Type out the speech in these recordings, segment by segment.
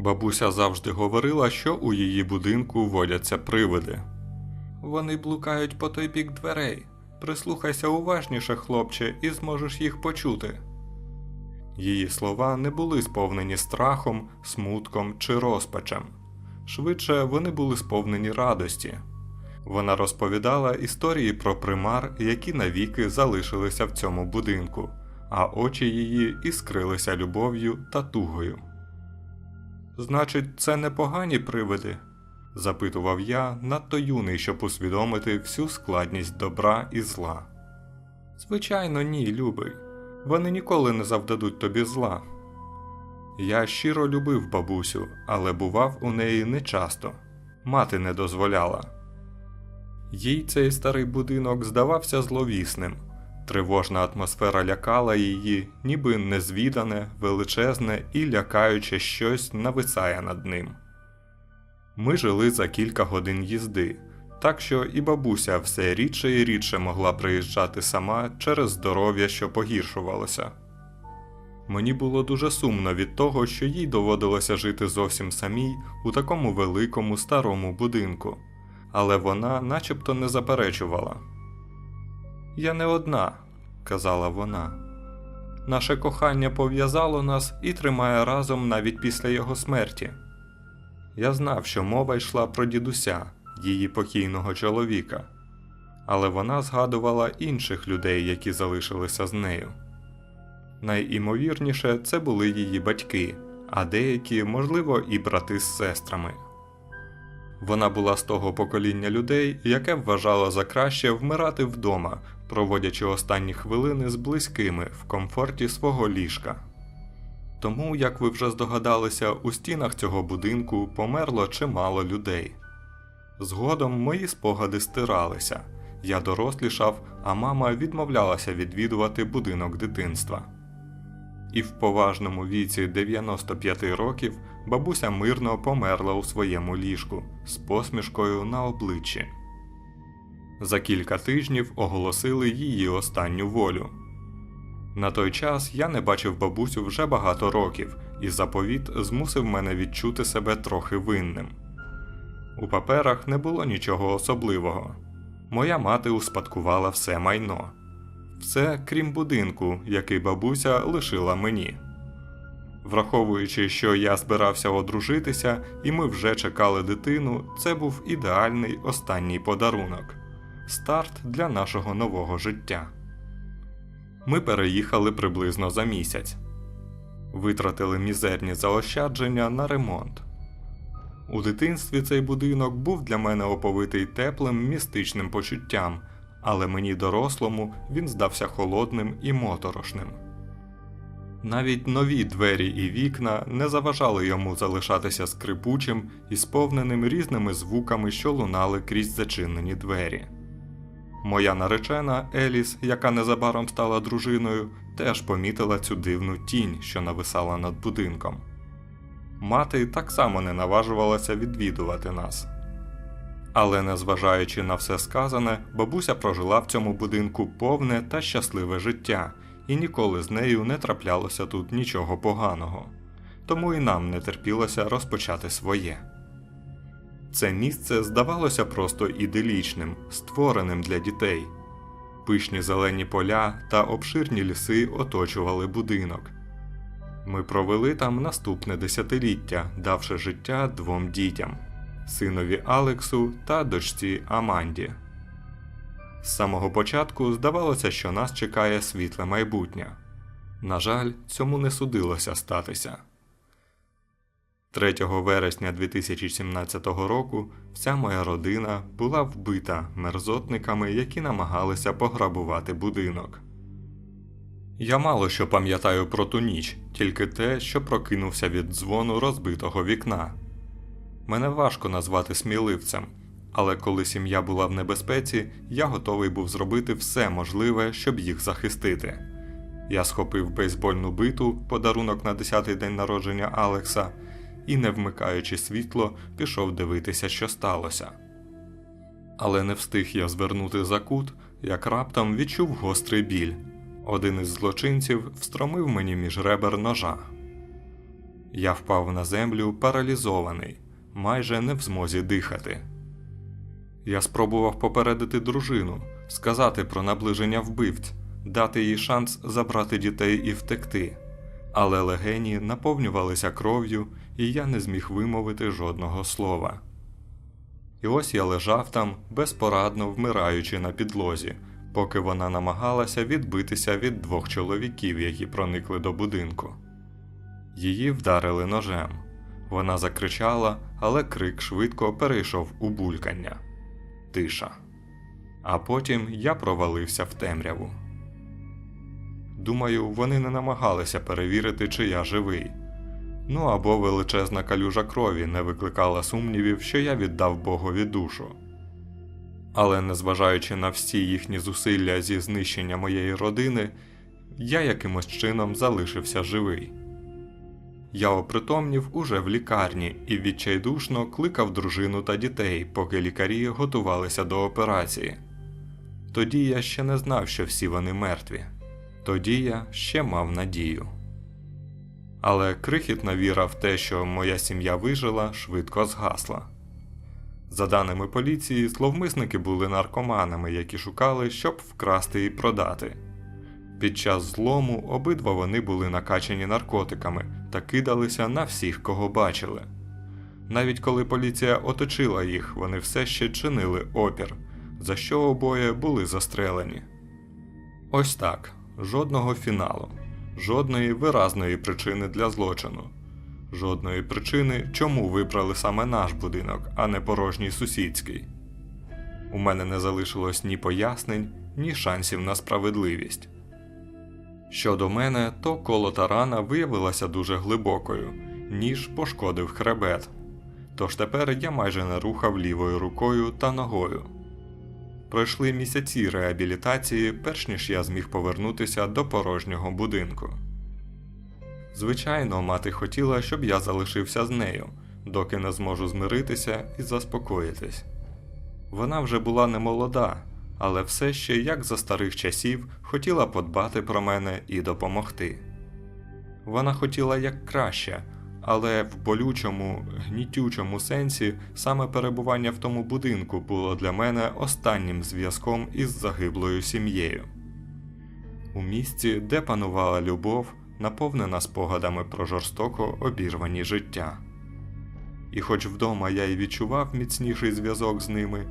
Бабуся завжди говорила, що у її будинку водяться привиди. Вони блукають по той бік дверей. Прислухайся уважніше, хлопче, і зможеш їх почути. Її слова не були сповнені страхом, смутком чи розпачем. Швидше вони були сповнені радості. Вона розповідала історії про примар, які навіки залишилися в цьому будинку, а очі її іскрилися любов'ю та тугою. Значить, це непогані привиди? запитував я, надто юний, щоб усвідомити всю складність добра і зла. Звичайно, ні, любий. Вони ніколи не завдадуть тобі зла. Я щиро любив бабусю, але бував у неї нечасто. Мати не дозволяла. Їй цей старий будинок здавався зловісним. Тривожна атмосфера лякала її, ніби незвідане, величезне і лякаюче щось нависає над ним. Ми жили за кілька годин їзди, так що і бабуся все рідше і рідше могла приїжджати сама через здоров'я, що погіршувалося. Мені було дуже сумно від того, що їй доводилося жити зовсім самій у такому великому старому будинку, але вона начебто не заперечувала. Я не одна, казала вона. Наше кохання пов'язало нас і тримає разом навіть після його смерті. Я знав, що мова йшла про дідуся, її покійного чоловіка, але вона згадувала інших людей, які залишилися з нею. Найімовірніше, це були її батьки, а деякі, можливо, і брати з сестрами. Вона була з того покоління людей, яке вважало за краще вмирати вдома, проводячи останні хвилини з близькими в комфорті свого ліжка. Тому, як ви вже здогадалися, у стінах цього будинку померло чимало людей. Згодом мої спогади стиралися, я дорослішав, а мама відмовлялася відвідувати будинок дитинства. І в поважному віці 95 років бабуся мирно померла у своєму ліжку з посмішкою на обличчі. За кілька тижнів оголосили її останню волю. На той час я не бачив бабусю вже багато років, і заповіт змусив мене відчути себе трохи винним. У паперах не було нічого особливого. Моя мати успадкувала все майно, все крім будинку, який бабуся лишила мені. Враховуючи, що я збирався одружитися, і ми вже чекали дитину, це був ідеальний останній подарунок старт для нашого нового життя. Ми переїхали приблизно за місяць, витратили мізерні заощадження на ремонт. У дитинстві цей будинок був для мене оповитий теплим містичним почуттям, але мені дорослому він здався холодним і моторошним. Навіть нові двері і вікна не заважали йому залишатися скрипучим і сповненим різними звуками, що лунали крізь зачинені двері. Моя наречена Еліс, яка незабаром стала дружиною, теж помітила цю дивну тінь, що нависала над будинком. Мати так само не наважувалася відвідувати нас. Але, незважаючи на все сказане, бабуся прожила в цьому будинку повне та щасливе життя, і ніколи з нею не траплялося тут нічого поганого, тому і нам не терпілося розпочати своє. Це місце здавалося просто іделічним, створеним для дітей. Пишні зелені поля та обширні ліси оточували будинок. Ми провели там наступне десятиліття, давши життя двом дітям синові Алексу та дочці Аманді. З самого початку здавалося, що нас чекає світле майбутнє. На жаль, цьому не судилося статися. 3 вересня 2017 року вся моя родина була вбита мерзотниками, які намагалися пограбувати будинок. Я мало що пам'ятаю про ту ніч, тільки те, що прокинувся від дзвону розбитого вікна. Мене важко назвати сміливцем, але коли сім'я була в небезпеці, я готовий був зробити все можливе, щоб їх захистити. Я схопив бейсбольну биту, подарунок на 10-й день народження Алекса, і, не вмикаючи світло, пішов дивитися, що сталося. Але не встиг я звернути за кут, як раптом відчув гострий біль. Один із злочинців встромив мені між ребер ножа. Я впав на землю паралізований, майже не в змозі дихати. Я спробував попередити дружину, сказати про наближення вбивць, дати їй шанс забрати дітей і втекти. Але легені наповнювалися кров'ю, і я не зміг вимовити жодного слова. І ось я лежав там, безпорадно вмираючи на підлозі, поки вона намагалася відбитися від двох чоловіків, які проникли до будинку. Її вдарили ножем. Вона закричала, але крик швидко перейшов у булькання. Тиша. А потім я провалився в темряву. Думаю, вони не намагалися перевірити, чи я живий. Ну або величезна калюжа крові не викликала сумнівів, що я віддав Богові душу. Але незважаючи на всі їхні зусилля зі знищення моєї родини, я якимось чином залишився живий. Я опритомнів уже в лікарні і відчайдушно кликав дружину та дітей, поки лікарі готувалися до операції. Тоді я ще не знав, що всі вони мертві. Тоді я ще мав надію. Але крихітна віра в те, що моя сім'я вижила, швидко згасла. За даними поліції, зловмисники були наркоманами, які шукали, щоб вкрасти і продати. Під час злому обидва вони були накачані наркотиками та кидалися на всіх, кого бачили. Навіть коли поліція оточила їх, вони все ще чинили опір, за що обоє були застрелені. Ось так, жодного фіналу, жодної виразної причини для злочину, жодної причини, чому вибрали саме наш будинок, а не порожній сусідський. У мене не залишилось ні пояснень, ні шансів на справедливість. Щодо мене, то колота рана виявилася дуже глибокою, ніж пошкодив хребет. Тож тепер я майже не рухав лівою рукою та ногою. Пройшли місяці реабілітації, перш ніж я зміг повернутися до порожнього будинку. Звичайно, мати хотіла, щоб я залишився з нею, доки не зможу змиритися і заспокоїтись. Вона вже була не молода, але все ще, як за старих часів, хотіла подбати про мене і допомогти. Вона хотіла як краще, але в болючому, гнітючому сенсі саме перебування в тому будинку було для мене останнім зв'язком із загиблою сім'єю. У місці, де панувала любов, наповнена спогадами про жорстоко обірвані життя. І хоч вдома я й відчував міцніший зв'язок з ними,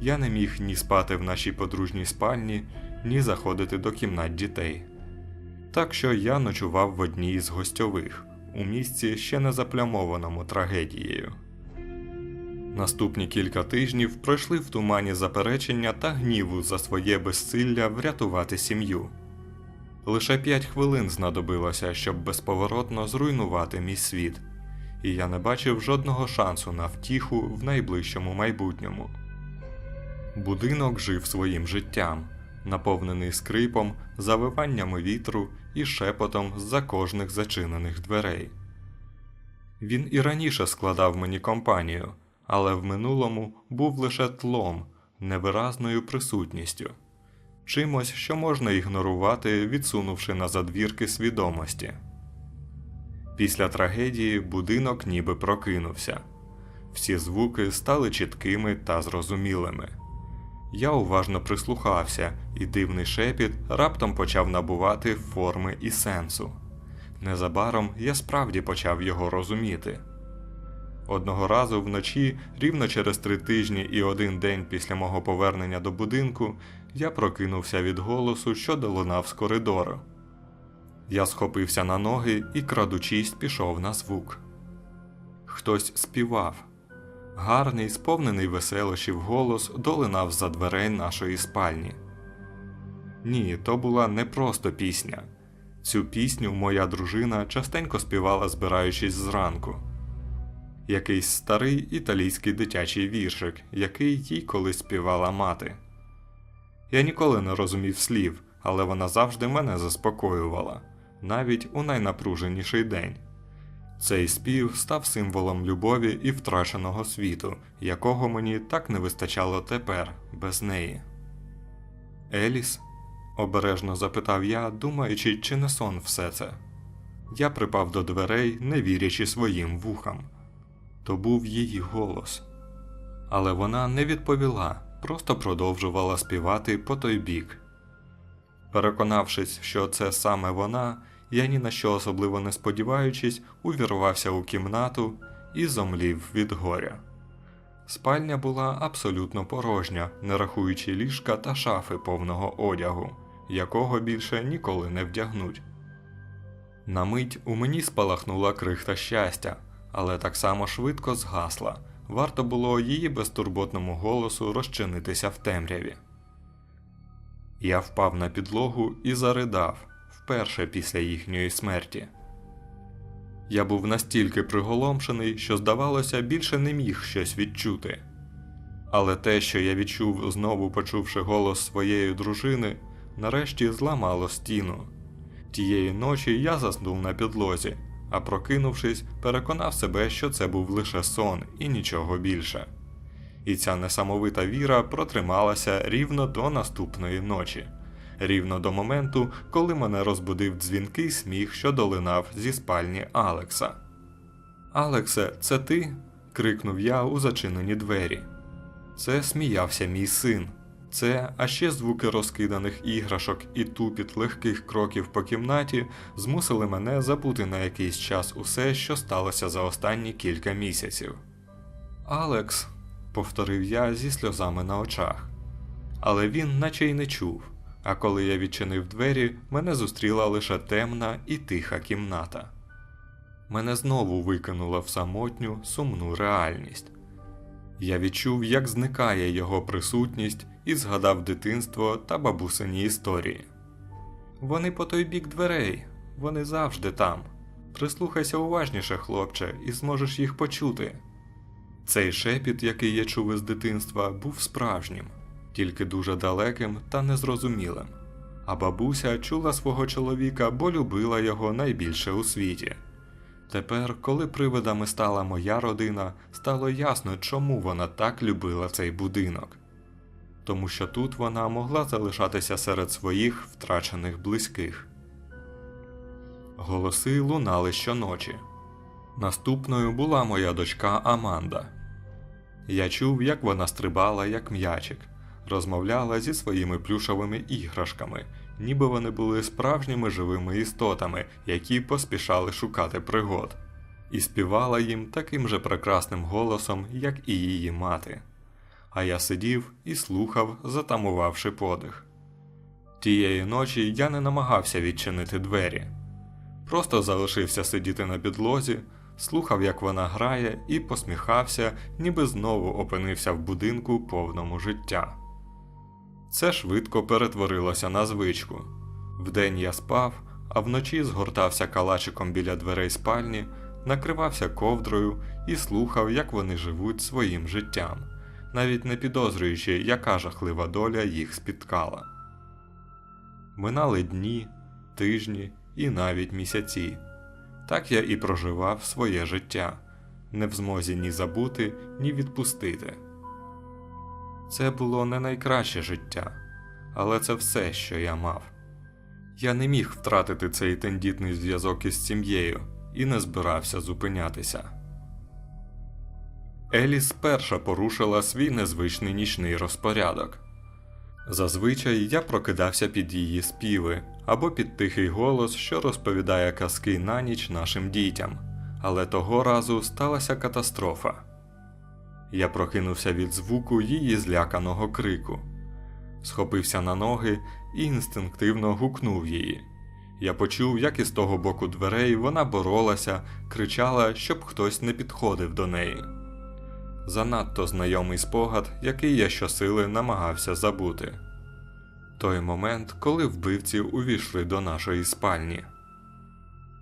я не міг ні спати в нашій подружній спальні, ні заходити до кімнат дітей. Так що я ночував в одній з гостьових, у місці ще не заплямованому трагедією. Наступні кілька тижнів пройшли в тумані заперечення та гніву за своє безсилля врятувати сім'ю. Лише п'ять хвилин знадобилося, щоб безповоротно зруйнувати мій світ, і я не бачив жодного шансу на втіху в найближчому майбутньому. Будинок жив своїм життям, наповнений скрипом, завиваннями вітру і шепотом з-за кожних зачинених дверей. Він і раніше складав мені компанію, але в минулому був лише тлом, невиразною присутністю, чимось, що можна ігнорувати, відсунувши на задвірки свідомості. Після трагедії будинок ніби прокинувся. Всі звуки стали чіткими та зрозумілими. Я уважно прислухався, і дивний шепіт раптом почав набувати форми і сенсу. Незабаром я справді почав його розуміти. Одного разу вночі, рівно через три тижні і один день після мого повернення до будинку, я прокинувся від голосу, що долунав з коридору. Я схопився на ноги і, крадучись, пішов на звук. Хтось співав. Гарний, сповнений веселощів голос долинав за дверей нашої спальні. Ні, то була не просто пісня. Цю пісню моя дружина частенько співала, збираючись зранку. Якийсь старий італійський дитячий віршик, який їй колись співала мати. Я ніколи не розумів слів, але вона завжди мене заспокоювала, навіть у найнапруженіший день. Цей спів став символом любові і втраченого світу, якого мені так не вистачало тепер, без неї. Еліс? обережно запитав я, думаючи, чи не сон все це. Я припав до дверей, не вірячи своїм вухам. То був її голос. Але вона не відповіла, просто продовжувала співати по той бік. Переконавшись, що це саме вона, я ні на що особливо не сподіваючись, увірвався у кімнату і зомлів від горя. Спальня була абсолютно порожня, не рахуючи ліжка та шафи повного одягу, якого більше ніколи не вдягнуть. На мить у мені спалахнула крихта щастя, але так само швидко згасла. Варто було її безтурботному голосу розчинитися в темряві. Я впав на підлогу і заридав вперше після їхньої смерті. Я був настільки приголомшений, що, здавалося, більше не міг щось відчути. Але те, що я відчув, знову почувши голос своєї дружини, нарешті зламало стіну. Тієї ночі я заснув на підлозі, а прокинувшись, переконав себе, що це був лише сон і нічого більше. І ця несамовита віра протрималася рівно до наступної ночі, рівно до моменту, коли мене розбудив дзвінкий сміх, що долинав зі спальні Алекса. Алексе, це ти? крикнув я у зачинені двері. Це сміявся мій син. Це, а ще звуки розкиданих іграшок і тупіт легких кроків по кімнаті змусили мене забути на якийсь час усе, що сталося за останні кілька місяців. Алекс, повторив я зі сльозами на очах. Але він наче й не чув, а коли я відчинив двері, мене зустріла лише темна і тиха кімната. Мене знову викинуло в самотню, сумну реальність. Я відчув, як зникає його присутність, і згадав дитинство та бабусині історії. Вони по той бік дверей, вони завжди там. Прислухайся уважніше, хлопче, і зможеш їх почути. Цей шепіт, який я чув із дитинства, був справжнім, тільки дуже далеким та незрозумілим. А бабуся чула свого чоловіка, бо любила його найбільше у світі. Тепер, коли привидами стала моя родина, стало ясно, чому вона так любила цей будинок. Тому що тут вона могла залишатися серед своїх втрачених близьких. Голоси лунали щоночі. Наступною була моя дочка Аманда. Я чув, як вона стрибала, як м'ячик, розмовляла зі своїми плюшовими іграшками, ніби вони були справжніми живими істотами, які поспішали шукати пригод, і співала їм таким же прекрасним голосом, як і її мати. А я сидів і слухав, затамувавши подих. Тієї ночі я не намагався відчинити двері, просто залишився сидіти на підлозі, слухав, як вона грає, і посміхався, ніби знову опинився в будинку повному життя. Це швидко перетворилося на звичку. Вдень я спав, а вночі згортався калачиком біля дверей спальні, накривався ковдрою і слухав, як вони живуть своїм життям, навіть не підозрюючи, яка жахлива доля їх спіткала. Минали дні, тижні і навіть місяці. Так я і проживав своє життя, не в змозі ні забути, ні відпустити. Це було не найкраще життя, але це все, що я мав. Я не міг втратити цей тендітний зв'язок із сім'єю і не збирався зупинятися. Еліс перша порушила свій незвичний нічний розпорядок. Зазвичай я прокидався під її співи або під тихий голос, що розповідає казки на ніч нашим дітям, але того разу сталася катастрофа. Я прокинувся від звуку її зляканого крику, схопився на ноги і інстинктивно гукнув її. Я почув, як із того боку дверей вона боролася, кричала, щоб хтось не підходив до неї. Занадто знайомий спогад, який я щосили намагався забути. Той момент, коли вбивці увійшли до нашої спальні.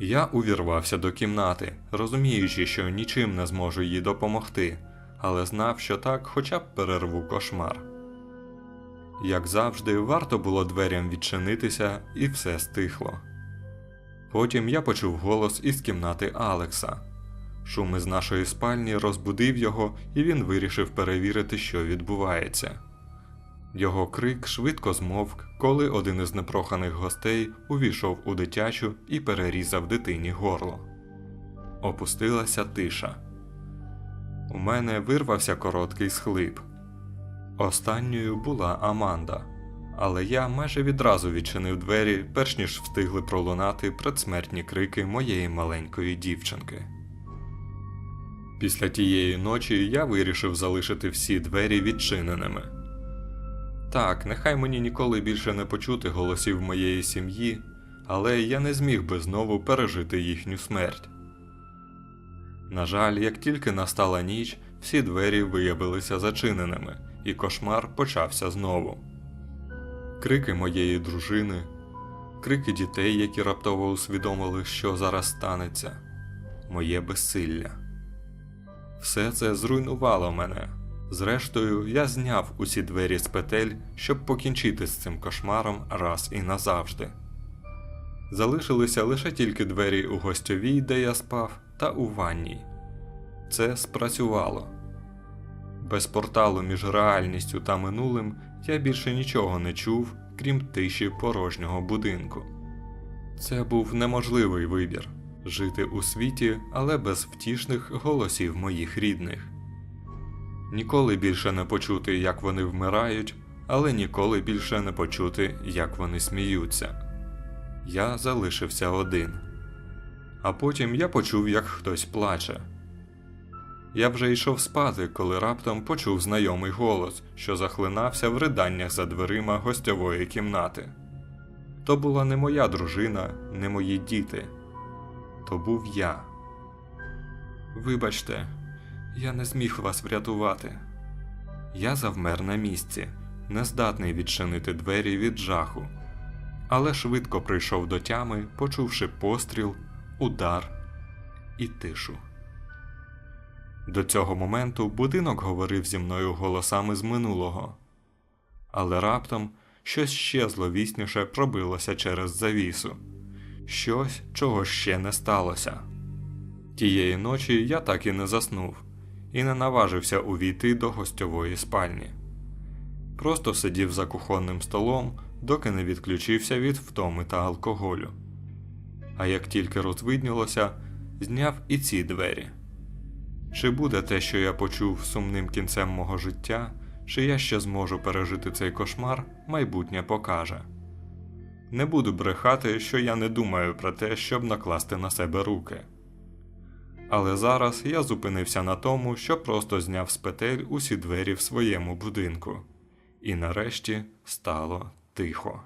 Я увірвався до кімнати, розуміючи, що нічим не зможу їй допомогти, але знав, що так хоча б перерву кошмар. Як завжди, варто було дверям відчинитися, і все стихло. Потім я почув голос із кімнати Алекса. Шум із нашої спальні розбудив його, і він вирішив перевірити, що відбувається. Його крик швидко змовк, коли один із непроханих гостей увійшов у дитячу і перерізав дитині горло. Опустилася тиша. У мене вирвався короткий схлип. Останньою була Аманда, але я майже відразу відчинив двері, перш ніж встигли пролунати предсмертні крики моєї маленької дівчинки. Після тієї ночі я вирішив залишити всі двері відчиненими. Так, нехай мені ніколи більше не почути голосів моєї сім'ї, але я не зміг би знову пережити їхню смерть. На жаль, як тільки настала ніч, всі двері виявилися зачиненими, і кошмар почався знову. Крики моєї дружини, крики дітей, які раптово усвідомили, що зараз станеться, моє безсилля. Все це зруйнувало мене. Зрештою, я зняв усі двері з петель, щоб покінчити з цим кошмаром раз і назавжди. Залишилися лише тільки двері у гостьовій, де я спав, та у ванній. Це спрацювало. Без порталу між реальністю та минулим я більше нічого не чув, крім тиші порожнього будинку. Це був неможливий вибір жити у світі, але без втішних голосів моїх рідних. Ніколи більше не почути, як вони вмирають, але ніколи більше не почути, як вони сміються. Я залишився один. А потім я почув, як хтось плаче. Я вже йшов спати, коли раптом почув знайомий голос, що захлинався в риданнях за дверима гостьової кімнати. То була не моя дружина, не мої діти. То був я. Вибачте, я не зміг вас врятувати. Я завмер на місці, нездатний відчинити двері від жаху, але швидко прийшов до тями, почувши постріл, удар і тишу. До цього моменту будинок говорив зі мною голосами з минулого, але раптом щось ще зловісніше пробилося через завісу, щось, чого ще не сталося. Тієї ночі я так і не заснув і не наважився увійти до гостьової спальні. Просто сидів за кухонним столом, доки не відключився від втоми та алкоголю. А як тільки розвиднілося, зняв і ці двері. Чи буде те, що я почув сумним кінцем мого життя, чи я ще зможу пережити цей кошмар, майбутнє покаже. Не буду брехати, що я не думаю про те, щоб накласти на себе руки. Але зараз я зупинився на тому, що просто зняв з петель усі двері в своєму будинку, і нарешті стало тихо.